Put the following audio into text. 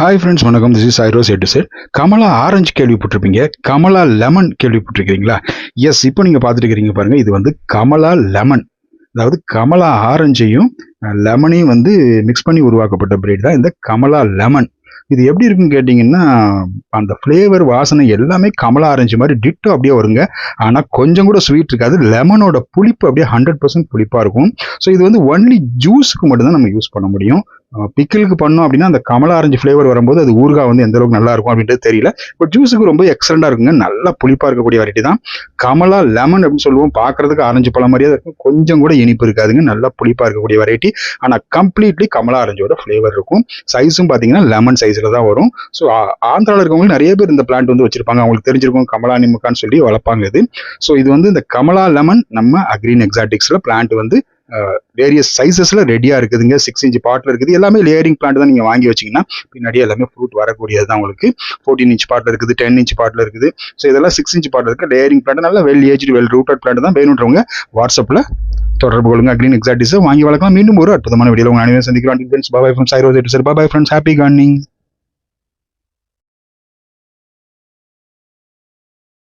Hi friends வணக்கம். This is ஐரோஸ் எட்டு சார் கமலா ஆரஞ்சு கேள்விப்பட்டிருப்பீங்க. கமலா லெமன் கேள்விப்பட்டிருக்கிறீங்களா? எஸ் இப்போ நீங்கள் பார்த்துருக்கிறீங்க பாருங்கள் இது வந்து கமலா லெமன் அதாவது கமலா ஆரஞ்சையும் லெமனையும் வந்து மிக்ஸ் பண்ணி உருவாக்கப்பட்ட பிரீட் தான் இந்த கமலா லெமன் இது எப்படி இருக்குன்னு கேட்டிங்கன்னா அந்த ஃப்ளேவர் வாசனை எல்லாமே கமலா ஆரஞ்சு மாதிரி டிட்டோ அப்படியே வருங்க. ஆனால் கொஞ்சம் கூட ஸ்வீட் இருக்காது. லெமனோட புளிப்பு அப்படியே ஹண்ட்ரட் பர்சன்ட் புளிப்பாக இருக்கும். ஸோ இது வந்து ஒன்லி ஜூஸுக்கு மட்டும்தான் நம்ம யூஸ் பண்ண முடியும். பிக்கிளுக்கு பண்ணோம் அப்படின்னா அந்த கமலா ஆரஞ்சு ஃப்ளேவர் வரும்போது அது ஊறுகாய் வந்து எந்த அளவுக்கு நல்லா இருக்கும் அப்படின்றது தெரியல. பட் ஜூஸுக்கு ரொம்ப எக்ஸலண்டாக இருக்குங்க. நல்லா புளிப்பாக இருக்கக்கூடிய வெரைட்டி தான். கமலா லெமன் அப்படின்னு சொல்லுவோம். பார்க்கறதுக்கு ஆரஞ்சு பழம் மாதிரியே இருக்கும். கொஞ்சம் கூட இனிப்பு இருக்காதுங்க. நல்லா புளிப்பாக இருக்கக்கூடிய வெரைட்டி ஆனால் கம்ப்ளீட்லி கமலா ஆரஞ்சோட ஃப்ளேவர் இருக்கும். சைஸும் பார்த்தீங்கன்னா லெமன் சைஸில் தான் வரும். ஸோ ஆந்திராவில் இருக்கவங்க நிறைய பேர் இந்த பிளான்ட் வந்து வச்சிருப்பாங்க. அவங்களுக்கு தெரிஞ்சிருக்கும். கமலா நிமுக்கான்னு சொல்லி வளர்ப்பாங்க இது. ஸோ இது வந்து இந்த கமலா லெமன் நம்ம அக்ரீன் எக்ஸாட்டிக்ஸில் பிளான்ட் வந்து வேரியஸ் சைஸஸில் ரெடியாக இருக்குதுங்க. சிக்ஸ் இன்ச் பாட்டில் இருக்குது. எல்லாமே லேயரிங் பிளான்ட் தான் நீங்கள் வாங்கி வச்சீங்கன்னா பின்னாடி எல்லாமே ஃப்ரூட் வரக்கூடியது தான் உங்களுக்கு ஃபோர்டீன் இன்ச் பாட்டில் இருக்குது டென் இன்ச் பாட்டில் இருக்குது. ஸோ இதெல்லாம் சிக்ஸ் இன்ச் பாட்டில் இருக்குது லேயரிங் பிளான்ட் நல்லா well age well rooted plant தான் வேணுன்றவங்க வாட்ஸ்அப்பில் தொடர்பு கொள்ளுங்க. கிரீன் எக்ஸாக்டிஸை வாங்கி வளர்க்கலாம். மீண்டும் ஒரு அற்புதமான வீடியோ உங்கள் அனைவரும் சந்திக்கிறோம். பாய் ஃப்ரெண்ட்ஸ் ஐரோஸ் பாய் ஃப்ரெண்ட்ஸ் ஹாப்பி கார்னிங்